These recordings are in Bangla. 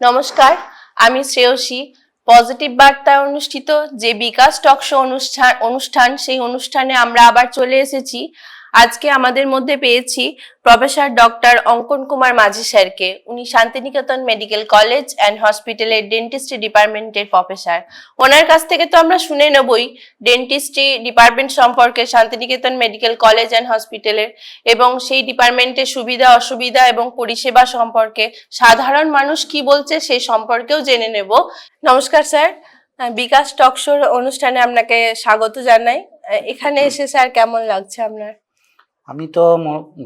নমস্কার, আমি শ্রেয়সী। পজিটিভ বার্তায় অনুষ্ঠিত যে বিকাশ টকশো অনুষ্ঠান অনুষ্ঠান, সেই অনুষ্ঠানে আমরা আবার চলে এসেছি। আজকে আমাদের মধ্যে পেয়েছি প্রফেসর ডক্টর অঙ্কন কুমার মাঝি স্যারকে। উনি শান্তিনিকেতন মেডিকেল কলেজ অ্যান্ড হসপিটালের ডেন্টিস্ট্রি ডিপার্টমেন্টের প্রফেসর ওনার কাছ থেকে তো আমরা শুনে নেবই ডেন্টিস্ট্রি ডিপার্টমেন্ট সম্পর্কে শান্তিনিকেতন মেডিকেল কলেজ অ্যান্ড হসপিটালের এবং সেই ডিপার্টমেন্টের সুবিধা, অসুবিধা এবং পরিষেবা সম্পর্কে সাধারণ মানুষ কি বলছে সেই সম্পর্কেও জেনে নেব। নমস্কার স্যার। বিকাশ টক শোর অনুষ্ঠানে আপনাকে স্বাগত জানাই। এখানে এসে স্যার কেমন লাগছে আপনার? আমি তো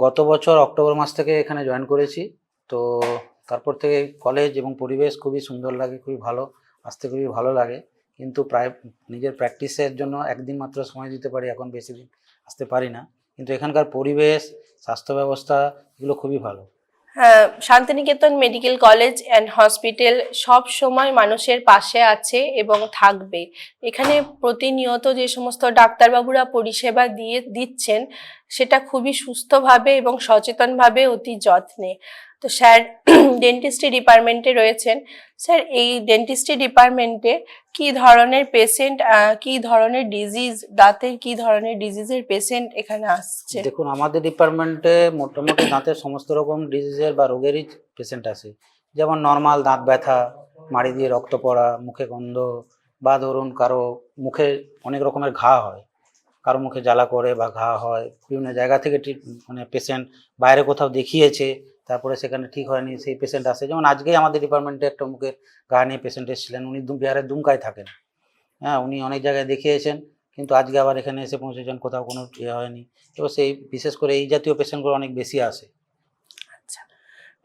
গত বছর অক্টোবর মাস থেকে এখানে জয়েন করেছি। তো তারপর থেকে কলেজ এবং পরিবেশ খুবই সুন্দর লাগে, খুবই ভালো, আসতে খুবই ভালো লাগে। কিন্তু প্রায়, নিজের প্র্যাকটিসের জন্য একদিন মাত্র সময় দিতে পারি, এখন বেশি দিন আসতে পারি না। কিন্তু এখানকার পরিবেশ, স্বাস্থ্য ব্যবস্থা, এগুলো খুবই ভালো। হ্যাঁ Santiniketan medical college and hospital সব সময় মানুষের পাশে আছে এবং থাকবে। এখানে প্রতিনিয়ত যে সমস্ত ডাক্তারবাবুরা পরিষেবা দিয়ে দিচ্ছেন সেটা খুবই সুস্থভাবে এবং সচেতনভাবে অতি যত্নে। তো স্যার ডেন্টিস্ট্রি ডিপার্টমেন্টে রয়েছেন। স্যার, এই ডেন্টিস্ট্রি ডিপার্টমেন্টে কি ধরনের পেশেন্ট কি ধরনের ডিজিজ দাঁতের কি ধরনের ডিজিজের পেশেন্ট এখানে আসছে? দেখুন, আমাদের ডিপার্টমেন্টে মোটামুটি দাঁতের সমস্ত রকম ডিজিজের বা রোগেরই পেশেন্ট আছে। যেমন নর্মাল দাঁত ব্যথা, মাড়ি দিয়ে রক্ত পড়া, মুখে গন্ধ বা ধরুন কারও মুখে অনেক রকমের ঘা হয়। কারও মুখে জ্বালা করে বা ঘা হয়, বিভিন্ন জায়গা থেকে মানে পেশেন্ট বাইরে কোথাও দেখিয়েছে, তারপরে সেখানে ঠিক হয়নি, সেই পেশেন্ট আসে। যেমন আজকেই আমাদের ডিপার্টমেন্টে একটা মুখের ঘা নিয়ে পেশেন্ট এসেছিলেন, উনি বিহারের দুমকায় থাকেন। হ্যাঁ উনি অনেক জায়গায় দেখিয়েছেন, কিন্তু আজকে আবার এখানে এসে পৌঁছেছেন, কোথাও কোনো ইয়ে হয়নি। এবার সেই, বিশেষ করে এই জাতীয় পেশেন্টগুলো অনেক বেশি আসে।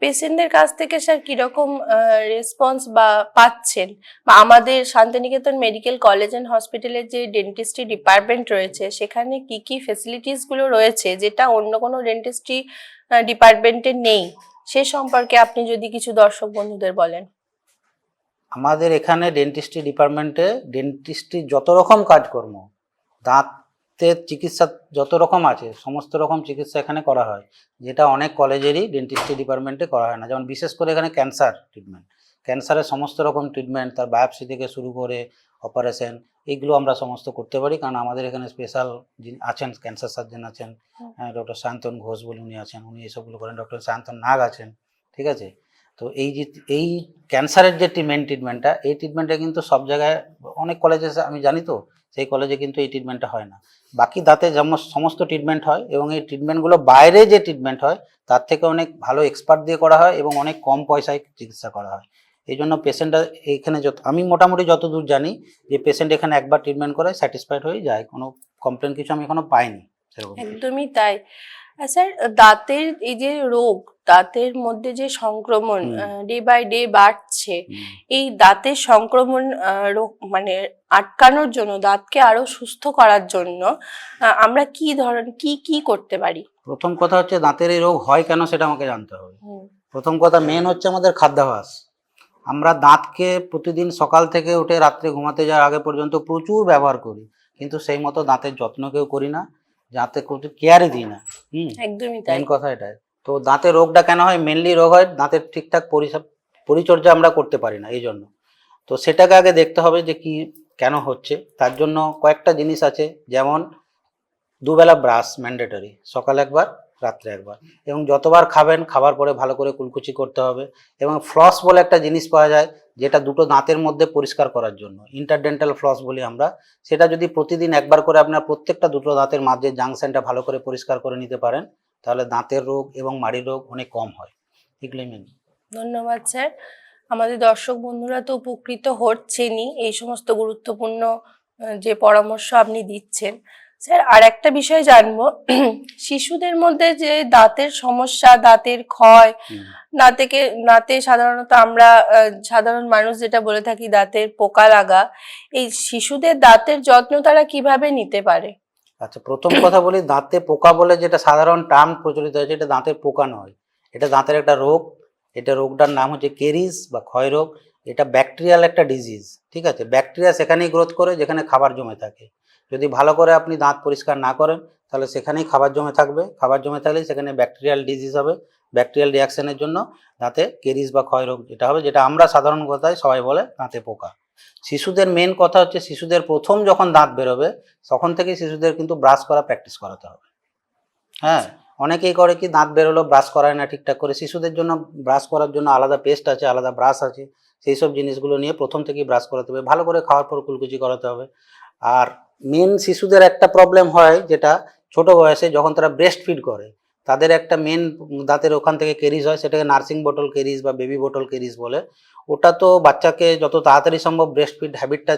পেশেন্টদের কাছ থেকে স্যার কীরকম রেসপন্স বা পাচ্ছেন? বা আমাদের শান্তিনিকেতন মেডিকেল কলেজ অ্যান্ড হসপিটালের যে ডেন্টিস্ট্রি ডিপার্টমেন্ট রয়েছে, সেখানে কি কি ফেসিলিটিসগুলো রয়েছে, যেটা অন্য কোনো ডেন্টিস্ট্রি ডিপার্টমেন্টে নেই? সে সম্পর্কে আপনি যদি কিছু দর্শক বন্ধুদের বলেন। আমাদের এখানে ডেন্টিস্ট্রি ডিপার্টমেন্টে ডেন্টিস্ট্রি যত রকম কাজকর্ম দাঁতের চিকিৎসা যত রকম আছে সমস্ত রকম চিকিৎসা এখানে করা হয়। যেটা অনেক কলেজেরই ডেন্টিস্ট্রি ডিপার্টমেন্টে করা হয় না। যেমন বিশেষ করে এখানে ক্যান্সার ট্রিটমেন্ট ক্যান্সারের সমস্ত রকম ট্রিটমেন্ট তার বায়োপসি থেকে শুরু করে অপারেশন এইগুলো আমরা সমস্ত করতে পারি। কারণ আমাদের এখানে স্পেশাল যিনি আছেন ক্যান্সার সার্জন আছেন। ডক্টর শান্তন ঘোষ বলে উনি আছেন। উনি এসবগুলো করেন। ডক্টর শান্তন নাগ আছেন ঠিক আছে? তো এই যে এই ক্যান্সারের যে মেন ট্রিটমেন্টটা এই ট্রিটমেন্টটা কিন্তু সব জায়গায় অনেক কলেজে আমি জানি তো সেই কলেজে কিন্তু এই ট্রিটমেন্টটা হয় না। বাকি দাঁতে যেমন সমস্ত ট্রিটমেন্ট হয় এবং এই ট্রিটমেন্টগুলো বাইরে যে ট্রিটমেন্ট হয়, তার থেকে অনেক ভালো এক্সপার্ট দিয়ে করা হয় এবং অনেক কম পয়সায় চিকিৎসা করা হয়। এই জন্য পেশেন্টরা এখানে যত আমি মোটামুটি যতদূর জানি যে পেশেন্ট এখানে একবার ট্রিটমেন্ট করে স্যাটিসফাইড হয়ে যায়, কোনো কমপ্লেন কিছু আমি এখনও পাইনি, সেরকম। একদমই তাই। স্যার দাঁতের এই যে রোগ দাঁতের মধ্যে যে সংক্রমণ ডে বাই ডে বাড়ছে এই দাঁতের সংক্রমণ রোগ মানে আটকানোর জন্য দাঁতকে আরও সুস্থ করার জন্য আমরা কি ধরন কি কি করতে পারি? প্রথম কথা হচ্ছে দাঁতের এই রোগ হয় কেন সেটা আমাকে জানতে হবে। প্রথম কথা মেন হচ্ছে আমাদের খাদ্যাভাস। আমরা দাঁতকে প্রতিদিন সকাল থেকে উঠে রাত্রে ঘুমাতে যাওয়ার আগে পর্যন্ত প্রচুর ব্যবহার করি কিন্তু সেই মতো দাঁতের যত্ন কেউ করি না দাঁতে কেয়ারই দিই না। হুম। একদমই তাই। কথা এটাই। তো দাঁতের রোগটা কেন হয়? মেনলি রোগ হয়, দাঁতের ঠিকঠাক পরিচর্যা আমরা করতে পারি না, এই জন্য। তো সেটাকে আগে দেখতে হবে যে কি, কেন হচ্ছে। তার জন্য কয়েকটা জিনিস আছে, যেমন দুবেলা ব্রাশ ম্যান্ডেটরি সকালে একবার, রাত্রে একবার। এবং যতবার খাবেন, খাবার পরে ভালো করে কুলকুচি করতে হবে। এবং ফ্লস বলে একটা জিনিস পাওয়া যায়, যেটা দুটো দাঁতের মধ্যে পরিষ্কার করার জন্য। ইন্টারডেন্টাল ফ্লস বলি আমরা। সেটা যদি প্রতিদিন একবার করে আপনার প্রত্যেকটা দুটো দাঁতের মাঝে জাংশনটা ভালো করে পরিষ্কার করে নিতে পারেন তাহলে দাঁতের রোগ এবং মাড়ির রোগ অনেক কম হয়। এগুলোই মেন ধন্যবাদ স্যার। আমাদের দর্শক বন্ধুরা তো উপকৃত হচ্ছেনই এই সমস্ত গুরুত্বপূর্ণ যে পরামর্শ আপনি দিচ্ছেন। স্যার আর একটা বিষয় জানব। শিশুদের মধ্যে যে দাঁতের সমস্যা দাঁতের ক্ষয় দাঁতেকে দাঁতে সাধারণত আমরা সাধারণ মানুষ যেটা বলে থাকি দাঁতের পোকা লাগা এই শিশুদের দাঁতের যত্ন তারা কীভাবে নিতে পারে? আচ্ছা প্রথম কথা বলি, দাঁতে পোকা বলে যেটা সাধারণ টার্ম প্রচলিত হয়েছে, এটা দাঁতের পোকা নয়। এটা দাঁতের একটা রোগ, এটা রোগটার নাম হচ্ছে কেরিস বা ক্ষয় রোগ। এটা ব্যাকটেরিয়াল একটা ডিজিজ, ঠিক আছে? ব্যাকটেরিয়া সেখানেই গ্রোথ করে, যেখানে খাবার জমে থাকে। যদি ভালো করে আপনি দাঁত পরিষ্কার না করেন, তাহলে সেখানেই খাবার জমে থাকবে। খাবার জমে থাকলে সেখানে ব্যাকটেরিয়াল ডিজিজ হবে, ব্যাকটেরিয়াল রিয়াকশনের জন্য দাঁতে কেরিস বা ক্ষয় রোগ যেটা হবে, যেটা আমরা সাধারণ কথায় সবাই বলে দাঁতে পোকা। শিশুদের মেন কথা হচ্ছে শিশুদের প্রথম যখন দাঁত বেরোবে, তখন থেকে শিশুদের কিন্তু ব্রাশ করা প্র্যাকটিস করাতে হবে। হ্যাঁ অনেকেই করে কি দাঁত বেরোলো ব্রাশ করায় না ঠিকঠাক করে। শিশুদের জন্য ব্রাশ করার জন্য আলাদা পেস্ট আছে, আলাদা ব্রাশ আছে। সেই সব জিনিসগুলো নিয়ে প্রথম থেকেই ব্রাশ করাতে হবে। ভালো করে খাওয়ার পর কুলকুচি করাতে হবে। আর মেন শিশুদের একটা প্রবলেম হয় যেটা ছোট বয়সে যখন তারা ব্রেস্ট ফিড করে তাদের একটা মেন দাঁতের ওখান থেকে কেরিজ হয়, সেটাকে নার্সিং বোটল কেরিজ বা বেবি বোটল কেরিজ বলে। ওটা তো বাচ্চাকে যত তাড়াতাড়ি সম্ভব ব্রেস্ট ফিড হ্যাবিটটা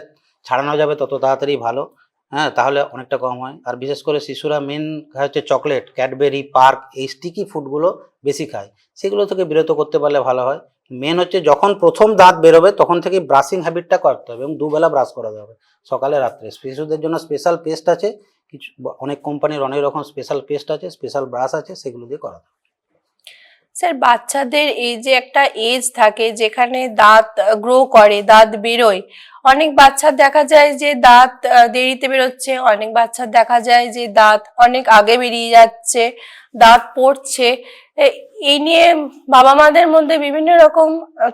ছাড়ানো যাবে, তত তাড়াতাড়ি ভালো। হ্যাঁ তাহলে অনেকটা কম হয়। আর বিশেষ করে শিশুরা মেন হচ্ছে চকলেট ক্যাডবেরি পার্ক এই স্টিকি ফুডগুলো বেশি খায়। সেগুলো থেকে বিরত করতে পারলে ভালো হয়। মেন হচ্ছে যখন প্রথম দাঁত বেরোবে, তখন থেকে ব্রাশিং হ্যাবিটটা করতে হবে এবং দুবেলা ব্রাশ করাতে হবে। সকালে রাত্রে। শিশুদের জন্য স্পেশাল পেস্ট আছে। কিছু অনেক কোম্পানির অনেক রকম স্পেশাল পেস্ট আছে স্পেশাল ব্রাশ আছে সেগুলো দিয়ে করা স্যার বাচ্চাদের এই যে একটা এজ থাকে যেখানে দাঁত গ্রো করে দাঁত বেরোয় অনেক বাচ্চার দেখা যায় যে দাঁত দেরিতে বেরোচ্ছে অনেক বাচ্চার দেখা যায় যে দাঁত অনেক আগে বেরিয়ে যাচ্ছে দাঁত পড়ছে। এই নিয়ে বাবা মাদের মধ্যে বিভিন্ন রকম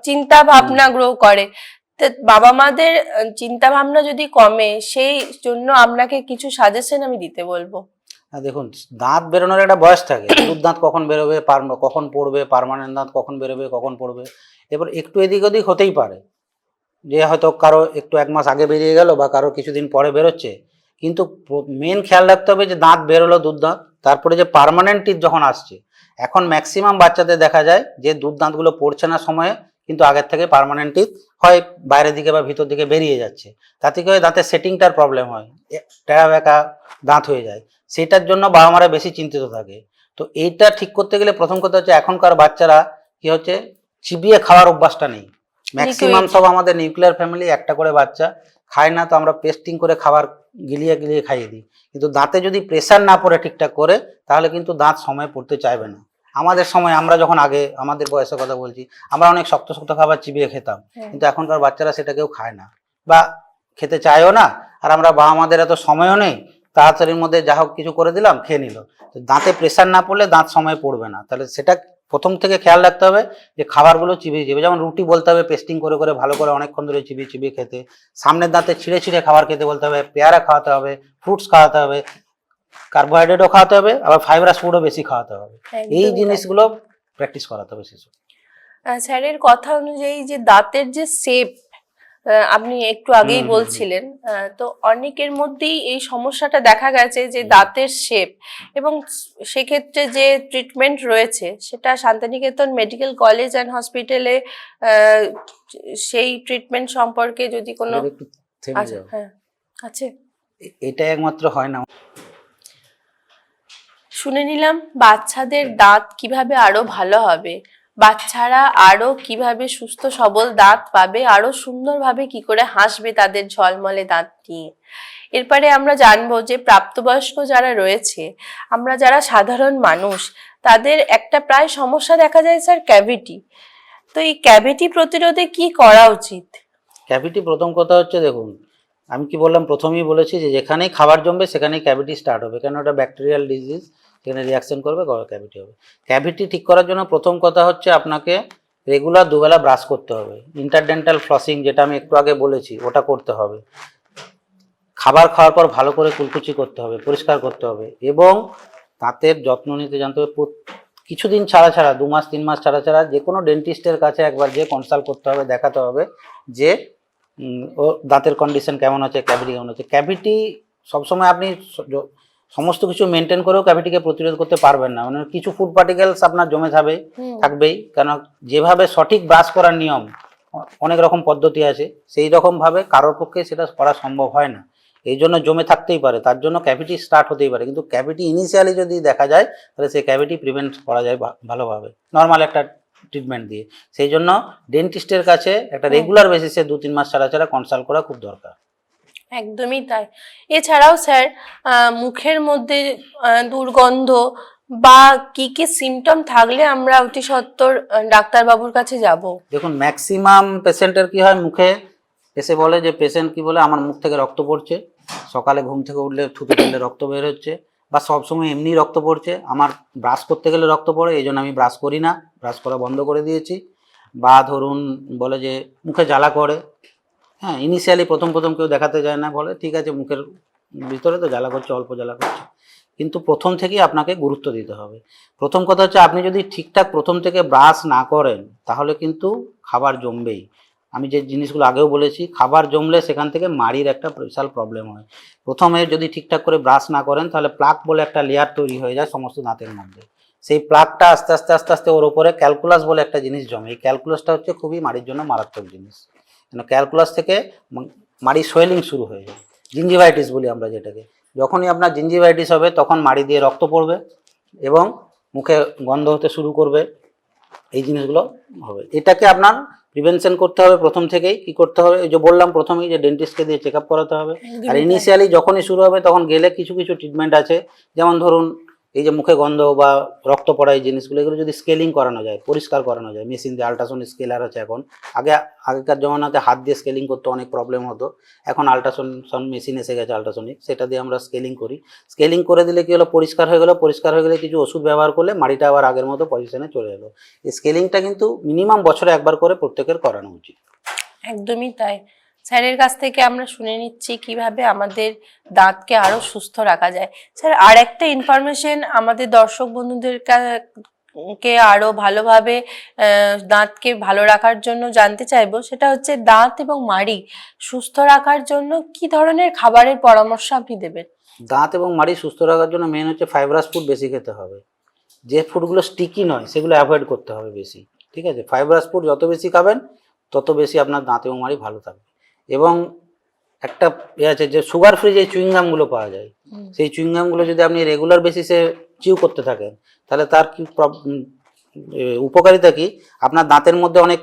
চিন্তা ভাবনা গ্রো করে। বাবা মাদের চিন্তা ভাবনা যদি কমে, সেই জন্য আপনাকে কিছু সাজেশন আমি দিতে বলব। আর দেখুন, দাঁত বেরোনোর একটা বয়স থাকে। দুধ দাঁত কখন বেরোবে কখন পড়বে পারমানেন্ট দাঁত কখন বেরোবে, কখন পড়বে। এবার একটু এদিক ওদিক হতেই পারে। যে হয়তো কারও একটু এক মাস আগে বেরিয়ে গেল বা কারও কিছুদিন পরে বেরোচ্ছে, কিন্তু মেন খেয়াল রাখতে হবে যে দাঁত বেরোলো দুধ দাঁত, তারপরে যে পার্মানেন্ট টিথ যখন আসছে, এখন ম্যাক্সিমাম বাচ্চাদের দেখা যায় যে দুধ দাঁতগুলো পড়ছে না সময়ে কিন্তু আগের থেকে পার্মানেন্ট হয় বাইরের দিকে বা ভিতর দিকে বেরিয়ে যাচ্ছে। তাতে কি হয় দাঁতের সেটিংটার প্রবলেম হয়। টেরা বেঁকা দাঁত হয়ে যায়। সেটার জন্য বাবা মারা বেশি চিন্তিত থাকে। তো এইটা ঠিক করতে গেলে প্রথম কথা হচ্ছে এখনকার বাচ্চারা কি হচ্ছে চিবিয়ে খাওয়ার অভ্যাসটা নেই। ম্যাক্সিমাম সব আমাদের নিউক্লিয়ার ফ্যামিলি একটা করে বাচ্চা খায় না তো আমরা পেস্টিং করে খাবার গিলিয়ে গিলিয়ে খাইয়ে দিই। কিন্তু দাঁতে যদি প্রেসার না পড়ে ঠিকঠাক করে তাহলে কিন্তু দাঁত সময় পড়তে চাইবে না। আমাদের সময় আমরা যখন আগে আমাদের বয়সের কথা বলছি আমরা অনেক শক্ত শক্ত খাবার চিবিয়ে খেতাম। কিন্তু এখনকার বাচ্চারা সেটা কেউ খায় না বা খেতে চায়ও না। আর আমরা বাবা মাদের এত সময়ও নেই তাড়াতাড়ির মধ্যে যা হোক কিছু করে দিলাম খেয়ে নিল। তো দাঁতে প্রেশার না পড়লে দাঁত সময় পড়বে না। তাহলে সেটা প্রথম থেকে খেয়াল রাখতে হবে যে খাবারগুলো চিবিয়ে চিবিয়ে যেমন রুটি বলতে হবে পেস্টিং করে করে ভালো করে অনেকক্ষণ ধরে চিবিয়ে চিবিয়ে খেতে। সামনের দাঁতে ছিঁড়ে ছিঁড়ে খাবার খেতে বলতে হবে পেয়ারা খাওয়াতে হবে ফ্রুটস খাওয়াতে হবে কার্বোহাইড্রেটও খাওয়াতে হবে আবার ফাইবারাস ফুডও বেশি খাওয়াতে হবে। এই জিনিসগুলো প্র্যাকটিস করাতে হবে শিশু। স্যারের কথা অনুযায়ী যে দাঁতের যে শেপ আপনি একটু আগেই। বলছিলেন তো অনেকের মধ্যেই এই সমস্যাটা দেখা গেছে যে দাঁতের শেপ এবং সেক্ষেত্রে যে ট্রিটমেন্ট রয়েছে সেটা শান্তিনিকেতন মেডিকেল কলেজ অ্যান্ড হসপিটালে সেই ট্রিটমেন্ট সম্পর্কে যদি কোনো আচ্ছা হ্যাঁ আছে। এটা একমাত্র হয় না। শুনে নিলাম বাচ্চাদের দাঁত কীভাবে আরও ভালো হবে। বাচ্চারা আরও কীভাবে সুস্থ সবল দাঁত পাবে আরও সুন্দরভাবে কি করে হাসবে তাদের ঝলমলে দাঁত নিয়ে। এরপরে আমরা জানব যে প্রাপ্তবয়স্ক যারা রয়েছে আমরা যারা সাধারণ মানুষ তাদের একটা প্রায় সমস্যা দেখা যায় স্যার ক্যাভিটি। তো এই ক্যাভিটি প্রতিরোধে কি করা উচিত? ক্যাভিটি প্রথম কথা হচ্ছে দেখুন আমি কি বললাম প্রথমেই বলেছি যে যেখানেই খাবার জমবে সেখানেই ক্যাভিটি স্টার্ট হবে কেন? ওটা ব্যাকটেরিয়াল ডিজিজ। সেখানে রিয়াকশন করবে ক্যাভিটি হবে। ক্যাভিটি ঠিক করার জন্য প্রথম কথা হচ্ছে আপনাকে রেগুলার দুবেলা ব্রাশ করতে হবে। ইন্টারডেন্টাল ফ্লসিং যেটা আমি একটু আগে বলেছি, ওটা করতে হবে। খাবার খাওয়ার পর ভালো করে কুলকুচি করতে হবে, পরিষ্কার করতে হবে এবং দাঁতের যত্ন নিতে জানতে হবে। কিছুদিন ছাড়া ছাড়া, দু মাস, তিন মাস ছাড়া ছাড়া যে কোনো ডেন্টিস্টের কাছে একবার যে কনসাল্ট করতে হবে, দেখাতে হবে যে ও দাঁতের কন্ডিশন কেমন আছে ক্যাভিটি কেমন আছে। ক্যাভিটি সবসময় আপনি সমস্ত কিছু মেনটেন করেও ক্যাভিটিকে প্রতিরোধ করতে পারবেন না। মানে কিছু ফুড পার্টিকেলস আপনার জমে যাবে থাকবেই। কেন যেভাবে সঠিক ব্রাশ করার নিয়ম অনেক রকম পদ্ধতি আছে সেই রকমভাবে কারোর পক্ষে সেটা করা সম্ভব হয় না। এই জন্য জমে থাকতেই পারে তার জন্য ক্যাভিটি স্টার্ট হতেই পারে। কিন্তু ক্যাভিটি ইনিশিয়ালি যদি দেখা যায় তাহলে সেই ক্যাভিটি প্রিভেন্ট করা যায় ভালোভাবে নর্মাল একটা ট্রিটমেন্ট দিয়ে। সেই জন্য ডেন্টিস্টের কাছে একটা রেগুলার বেসিসে দু তিন মাস ছাড়া ছাড়া কনসাল্ট করা খুব দরকার। একদমই তাই। এছাড়াও স্যার মুখের মধ্যে দুর্গন্ধ বা কি কি সিমটম থাকলে আমরা অতি সত্বর ডাক্তারবাবুর কাছে যাব। দেখুন ম্যাক্সিমাম পেশেন্টের কি হয় মুখে? এসে বলে যে পেশেন্ট কি বলে? আমার মুখ থেকে রক্ত পড়ছে। সকালে ঘুম থেকে উঠলে থুতু তুললে রক্ত বের হচ্ছে বা সবসময় এমনি রক্ত পড়ছে। আমার ব্রাশ করতে গেলে রক্ত পড়ে এই জন্য আমি ব্রাশ করি না। ব্রাশ করা বন্ধ করে দিয়েছি। বা ধরুন বলে যে, মুখে জ্বালা করে। হ্যাঁ ইনিশিয়ালি প্রথম প্রথম কেউ দেখাতে যায় না, বলে, ঠিক আছে, মুখের ভিতরে তো জ্বালা করছে, অল্প জ্বালা করছে। কিন্তু প্রথম থেকেই আপনাকে গুরুত্ব দিতে হবে। প্রথম কথা হচ্ছে, আপনি যদি ঠিকঠাক প্রথম থেকে ব্রাশ না করেন, তাহলে কিন্তু খাবার জমবেই। আমি যে জিনিসগুলো আগেও বলেছি, খাবার জমলে সেখান থেকে মাড়ির একটা বিশাল প্রবলেম হয়। প্রথমে যদি ঠিকঠাক করে ব্রাশ না করেন, তাহলে প্লাক বলে একটা লেয়ার তৈরি হয়ে যায় সমস্ত দাঁতের মধ্যে। সেই প্লাকটা আস্তে আস্তে আস্তে আস্তে, ওর উপরে ক্যালকুলাস বলে একটা জিনিস জমে। এই ক্যালকুলাসটা হচ্ছে খুবই মাড়ির জন্য মারাত্মক জিনিস। ক্যালকুলাস থেকে ম- মাড়ির সোয়েলিং শুরু হয়ে যায়। জিঞ্জিভাইটিস বলি আমরা যেটাকে। যখনই আপনার জিঞ্জিভাইটিস হবে তখন মাড়ি দিয়ে রক্ত পড়বে এবং মুখে গন্ধ হতে শুরু করবে। এই জিনিসগুলো হবে। এটাকে আপনার প্রিভেনশন করতে হবে প্রথম থেকেই। কি করতে হবে? এই যে বললাম প্রথমেই যে ডেন্টিস্টকে দিয়ে চেক আপ করাতে হবে। আর ইনিশিয়ালি যখনই শুরু হবে তখন গেলে কিছু কিছু ট্রিটমেন্ট আছে। যেমন ধরুন এই যে মুখে গন্ধ বা রক্ত পড়া এই জিনিসগুলো, এগুলো যদি স্কেলিং করানো যায়, পরিষ্কার করানো যায় মেশিন দিয়ে আল্ট্রাসাউন্ড স্কেলার আছে এখন। আগে, আগেকার জমানাতে হাত দিয়ে স্কেলিং করতে অনেক প্রবলেম হতো। এখন আল্ট্রাসাউন্ড মেশিন এসে গেছে আল্ট্রাসনিক সেটা দিয়ে আমরা স্কেলিং করি। স্কেলিং করে দিলে কি হলো? পরিষ্কার হয়ে গেলো, পরিষ্কার হয়ে গেলে কিছু ওষুধ ব্যবহার করলে মাড়িটা আবার আগের মতো পজিশনে চলে এলো। এই স্কেলিংটা কিন্তু মিনিমাম বছরে একবার করে প্রত্যেকের করানো উচিত। একদমই তাই। স্যারের কাছ থেকে আমরা শুনে নিচ্ছি কীভাবে আমাদের দাঁতকে আরও সুস্থ রাখা যায়। স্যার আর একটা ইনফরমেশন আমাদের দর্শক বন্ধুদের কা- আরও ভালোভাবে দাঁতকে ভালো রাখার জন্য জানতে চাইব, সেটা হচ্ছে দাঁত এবং মাড়ি সুস্থ রাখার জন্য কি ধরনের খাবারের পরামর্শ আপনি দেবেন? দাঁত এবং মাড়ি সুস্থ রাখার জন্য মেন হচ্ছে ফাইব্রাস ফুড বেশি খেতে হবে। যে ফুডগুলো স্টিকি নয়, সেগুলো অ্যাভয়েড করতে হবে বেশি, ঠিক আছে? ফাইব্রাস ফুড যত বেশি খাবেন, তত বেশি আপনার দাঁত এবং মাড়ি ভালো থাকবে। এবং একটা ইয়ে আছে যে সুগার ফ্রি যে চুইংগামগুলো পাওয়া যায় সেই চুইংগামগুলো যদি আপনি রেগুলার বেসিসে চিউ করতে থাকেন তাহলে তার কি উপকারিতা কি? আপনার দাঁতের মধ্যে অনেক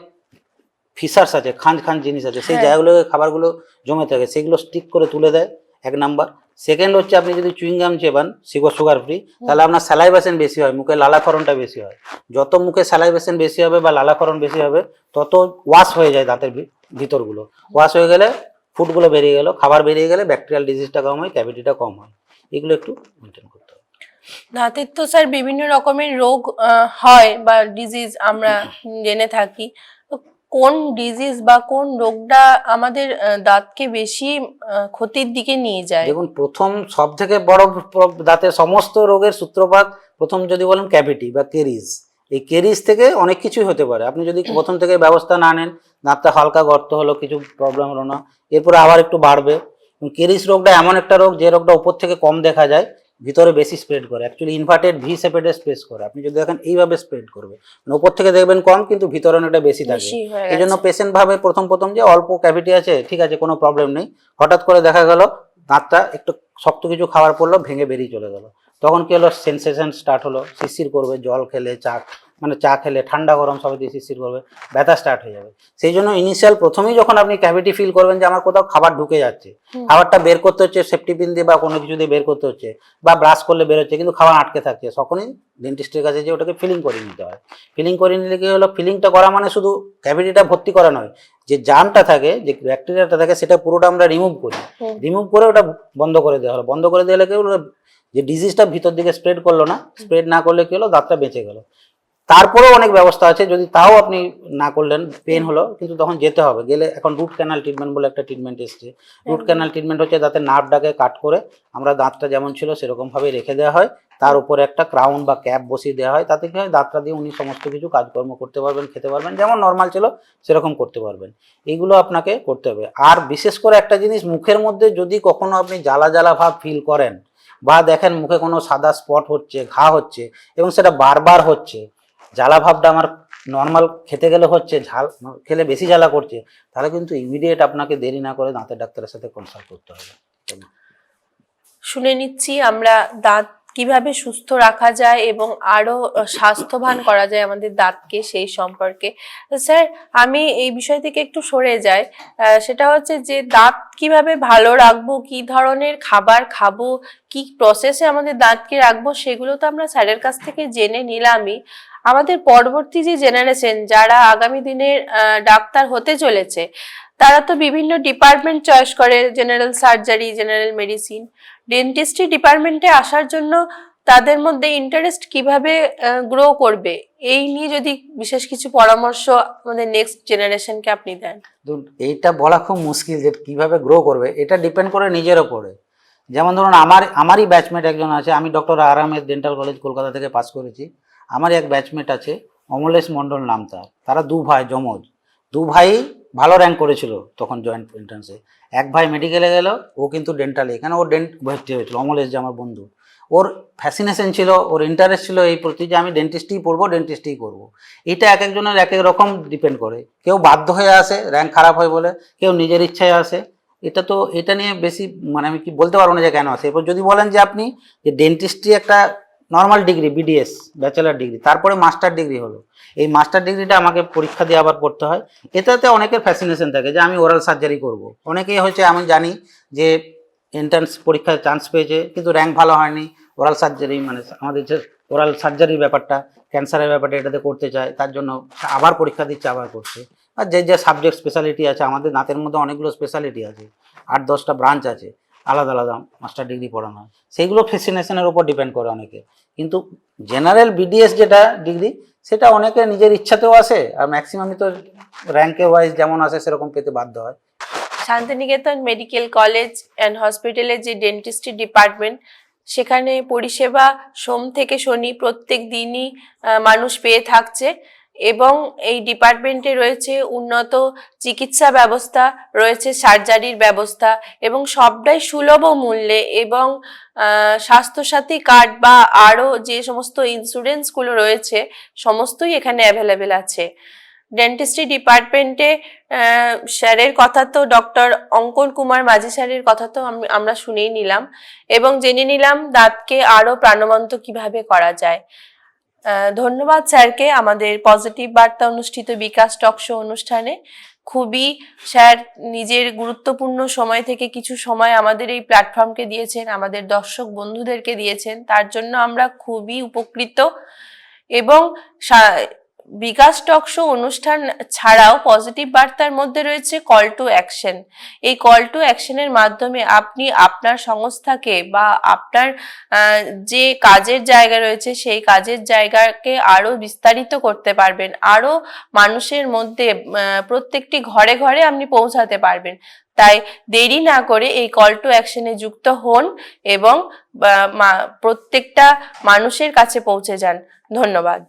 ফিসার্স আছে খাঁজ খাঁজ জিনিস আছে সেই জায়গাগুলো জায়গাগুলোকে খাবারগুলো জমে থাকে সেগুলো স্টিক করে তুলে দেয় এক নাম্বার সেকেন্ড হচ্ছে আপনি যদি চুইংগাম চেবান সিগর সুগার ফ্রি তাহলে আপনার স্যালাইভেশন বেশি হয়, মুখে লালাকরণটা বেশি হয়। যত মুখে স্যালাইভেশন বেশি হবে বা লালাকরণ বেশি হবে, তত ওয়াশ হয়ে যায় দাঁতের ভিতরগুলো। ওয়াশ হয়ে গেলে ফুডগুলো বেরিয়ে গেল, খাবার বেরিয়ে গেলে ব্যাকটেরিয়াল ডিজিজটা কম হয় ক্যাভিটিটা কম হয়। এগুলো একটু মেনটেন করতে হবে। দাঁতের তো স্যার বিভিন্ন রকমের রোগ হয় বা ডিজিজ আমরা জেনে থাকি। কোন ডিজিজ বা কোন রোগটা আমাদের দাঁতকে বেশি ক্ষতির দিকে নিয়ে যায়? দেখুন, প্রথম সব থেকে বড় দাঁতের সমস্ত রোগের সূত্রপাত প্রথম যদি বলেন ক্যাভিটি বা কেরিজ এই কেরিজ থেকে অনেক কিছুই হতে পারে। আপনি যদি প্রথম থেকে ব্যবস্থা না নেন, দাঁতটা হালকা গর্ত হলো, কিছু প্রবলেম হলো না। এরপরে আবার একটু বাড়বে। কেরিস রোগটা এমন একটা রোগ যে রোগটা উপর থেকে কম দেখা যায়। ভিতরে বেশি স্প্রেড করে। অ্যাকচুয়ালি ইনভার্টেড ভি সেপেটে স্পেস করে। আপনি যদি দেখেন এইভাবে স্প্রেড করবে। মানে উপর থেকে দেখবেন কম কিন্তু ভিতরে অনেকটা বেশি থাকে। এই জন্য পেশেন্ট ভাবে প্রথম প্রথম যে অল্প ক্যাভিটি আছে ঠিক আছে কোনো প্রবলেম নেই। হঠাৎ করে দেখা গেল দাঁতটা একটু শক্ত কিছু খাওয়ার পড়ল ভেঙে বেরিয়ে চলে গেলো। তখন কি হলো? সেন্সেশন স্টার্ট হলো। শিশির করবে জল খেলে চা মানে চা খেলে ঠান্ডা গরম সবাই দিয়ে শিরশির করবে ব্যথা স্টার্ট হয়ে যাবে। সেই জন্য ইনিশিয়াল প্রথমেই যখন আপনি ক্যাভিটি ফিল করবেন যে আমার কোথাও খাবার ঢুকে যাচ্ছে খাবারটা বের করতে হচ্ছে সেফটি পিন দিয়ে বা কোনো কিছু দিয়ে বের করতে হচ্ছে বা ব্রাশ করলে বের হচ্ছে কিন্তু খাবার আটকে থাকছে তখনই ডেন্টিস্টের কাছে যে ওটাকে ফিলিং করে নিতে হয়। ফিলিং করে নিলে কি হলো ফিলিংটা করা মানে শুধু ক্যাভিটিটা ভর্তি করা নয় যে জামটা থাকে যে ব্যাকটেরিয়াটা থাকে সেটা পুরোটা আমরা রিমুভ করি। রিমুভ করে ওটা বন্ধ করে দেওয়া হলো। বন্ধ করে কি হলো যে ডিজিজটা ভিতর দিকে স্প্রেড করল না স্প্রেড না করলে কি হলো দাঁতটা বেঁচে গেল। তারপরেও অনেক ব্যবস্থা আছে যদি তাও আপনি না করলেন পেন হলো কিন্তু তখন যেতে হবে। গেলে এখন রুট ক্যানাল ট্রিটমেন্ট বলে একটা ট্রিটমেন্ট এসছে। রুট ক্যানাল ট্রিটমেন্ট হচ্ছে দাঁতের নার্ভটাকে কাট করে আমরা দাঁতটা যেমন ছিল সেরকমভাবে রেখে দেওয়া হয়। তার উপরে একটা ক্রাউন বা ক্যাপ বসিয়ে দেওয়া হয়। তাতে কি হয়? দাঁতটা দিয়ে উনি সমস্ত কিছু কাজকর্ম করতে পারবেন খেতে পারবেন যেমন নর্মাল ছিল সেরকম করতে পারবেন। এইগুলো আপনাকে করতে হবে। আর বিশেষ করে একটা জিনিস মুখের মধ্যে যদি কখনো আপনি জ্বালা জ্বালা ভাব ফিল করেন বা দেখেন মুখে কোনো সাদা স্পট হচ্ছে ঘা হচ্ছে এবং সেটা বারবার হচ্ছে জ্বালা ভাবটা আমার নর্মাল খেতে গেলে হচ্ছে, ঝাল খেলে বেশি জ্বালা করছে, তাহলে কিন্তু ইমিডিয়েট আপনাকে দেরি না করে দাঁতের ডাক্তারের সাথে কনসাল্ট করতে হবে। শুনে নিচ্ছি, আমরা দাঁত কীভাবে সুস্থ রাখা যায় এবং আরও স্বাস্থ্যবান করা যায় আমাদের দাঁতকে সেই সম্পর্কে। স্যার, আমি এই বিষয় থেকে একটু সরে যাই। সেটা হচ্ছে যে দাঁত কীভাবে ভালো রাখব, কি ধরনের খাবার খাব, কি প্রসেসে আমাদের দাঁতকে রাখব, সেগুলো তো আমরা স্যারের কাছ থেকে জেনে নিলামই। আমাদের পরবর্তী যে জেনারেশন যারা আগামী দিনের ডাক্তার হতে চলেছে, তারা তো বিভিন্ন ডিপার্টমেন্ট চয়েস করে general surgery general medicine dentistry ডিপার্টমেন্টে আসার জন্য তাদের মধ্যে ইন্টারেস্ট কীভাবে গ্রো করবে? এই নিয়ে যদি বিশেষ কিছু পরামর্শ আমাদের নেক্সট জেনারেশনকে আপনি দেন। এইটা বলা খুব মুশকিল যে কীভাবে গ্রো করবে, এটা ডিপেন্ড করে নিজের ওপরে। যেমন ধরুন, আমার, আমারই ব্যাচমেট একজন আছে, আমি doctor R Ahmed dental college Kolkata থেকে পাস করেছি। আমারই এক ব্যাচমেট আছে, অমলেশ মণ্ডল নাম তার। তারা দু ভাই, যমজ। দু ভাই ভালো র্যাঙ্ক করেছিল তখন জয়েন্ট এন্ট্রান্সে এক ভাই মেডিকেলে গেল, ও কিন্তু ডেন্টালে এখানে ও ডেন্ট ভর্তি হয়েছিল, অমলেশ যে আমার বন্ধু। ওর ফ্যাসিনেশন ছিল, ওর ইন্টারেস্ট ছিল এই প্রতি যে আমি ডেন্টিস্টই পড়ব ডেন্টিস্টই করব। এটা এক একজনের এক এক রকম ডিপেন্ড করে। কেউ বাধ্য হয়ে আসে র্যাঙ্ক খারাপ হয় বলে, কেউ নিজের ইচ্ছায় আসে। এটা তো, এটা নিয়ে বেশি মানে আমি কি বলতে পারব না যে কেন আসে। এরপর যদি বলেন যে আপনি যে ডেন্টিস্ট্রি একটা normal degree BDS bachelor degree তারপরে মাস্টার ডিগ্রি হলো। এই মাস্টার ডিগ্রিটা আমাকে পরীক্ষা দিয়ে আবার পড়তে হয়। এটাতে অনেকের ফ্যাসিনেশন থাকে যে আমি ওরাল সার্জারি করব। অনেকেই হয়েছে আমি জানি যে এন্ট্রান্স পরীক্ষায় চান্স পেয়েছে, কিন্তু র্যাঙ্ক ভালো হয়নি। ওরাল সার্জারি মানে আমাদের যে ওরাল সার্জারির ব্যাপারটা ক্যান্সারের ব্যাপারটা এটাতে করতে চায়, তার জন্য আবার পরীক্ষা দিচ্ছে, আবার করছে। আর যে যে সাবজেক্ট স্পেশালিটি আছে, আমাদের দাঁতের মধ্যে অনেকগুলো স্পেশালিটি আছে। আট, দশটা ব্রাঞ্চ আছে। আলাদা আলাদা মাস্টার ডিগ্রি পড়ানো হয়। সেইগুলো ফ্যাসিনেশনের উপর ডিপেন্ড করে অনেকে। কিন্তু জেনারেল বিডিএস যেটা ডিগ্রি সেটা অনেকে নিজের ইচ্ছাতেও আসে আর ম্যাক্সিমামই তো র্যাঙ্কে ওয়াইজ যেমন আসে, সেরকম পেতে বাধ্য হয়। শান্তিনিকেতন মেডিকেল কলেজ অ্যান্ড হসপিটালের যে ডেন্টিস্ট্রি ডিপার্টমেন্ট সেখানে পরিষেবা সোম থেকে শনি প্রত্যেক দিনই মানুষ পেয়ে থাকছে। এবং এই ডিপার্টমেন্টে রয়েছে উন্নত চিকিৎসা ব্যবস্থা, রয়েছে সার্জারির ব্যবস্থা এবং সবটাই সুলভ মূল্যে এবং স্বাস্থ্যসাথী কার্ড বা আরও যে সমস্ত ইন্স্যুরেন্সগুলো রয়েছে, সমস্তই এখানে অ্যাভেলেবেল আছে। ডেন্টিস্ট্রি ডিপার্টমেন্টে স্যারের কথা তো ডক্টর অঙ্কন কুমার মাঝি স্যারের কথা তো আমরা শুনেই নিলাম এবং জেনে নিলাম দাঁতকে আরও প্রাণবন্ত কীভাবে করা যায়। ধন্যবাদ স্যারকে আমাদের পজিটিভ বার্তা অনুষ্ঠিত বিকাশ টক শো অনুষ্ঠানে। খুবই স্যার নিজের গুরুত্বপূর্ণ সময় থেকে কিছু সময় আমাদের এই প্ল্যাটফর্মকে দিয়েছেন, আমাদের দর্শক বন্ধুদেরকে দিয়েছেন। তার জন্য আমরা খুবই উপকৃত এবং বিকাশ টক শো অনুষ্ঠান ছাড়াও পজিটিভ বার্তার মধ্যে রয়েছে কল টু অ্যাকশন এই কল টু অ্যাকশনের মাধ্যমে আপনি আপনার সংস্থাকে বা আপনার যে কাজের জায়গা রয়েছে সেই কাজের জায়গাকে আরও বিস্তারিত করতে পারবেন। আরও মানুষের মধ্যে প্রত্যেকটি ঘরে ঘরে আপনি পৌঁছাতে পারবেন। তাই দেরি না করে এই কল টু অ্যাকশনে যুক্ত হন এবং প্রত্যেকটা মানুষের কাছে পৌঁছে যান। ধন্যবাদ।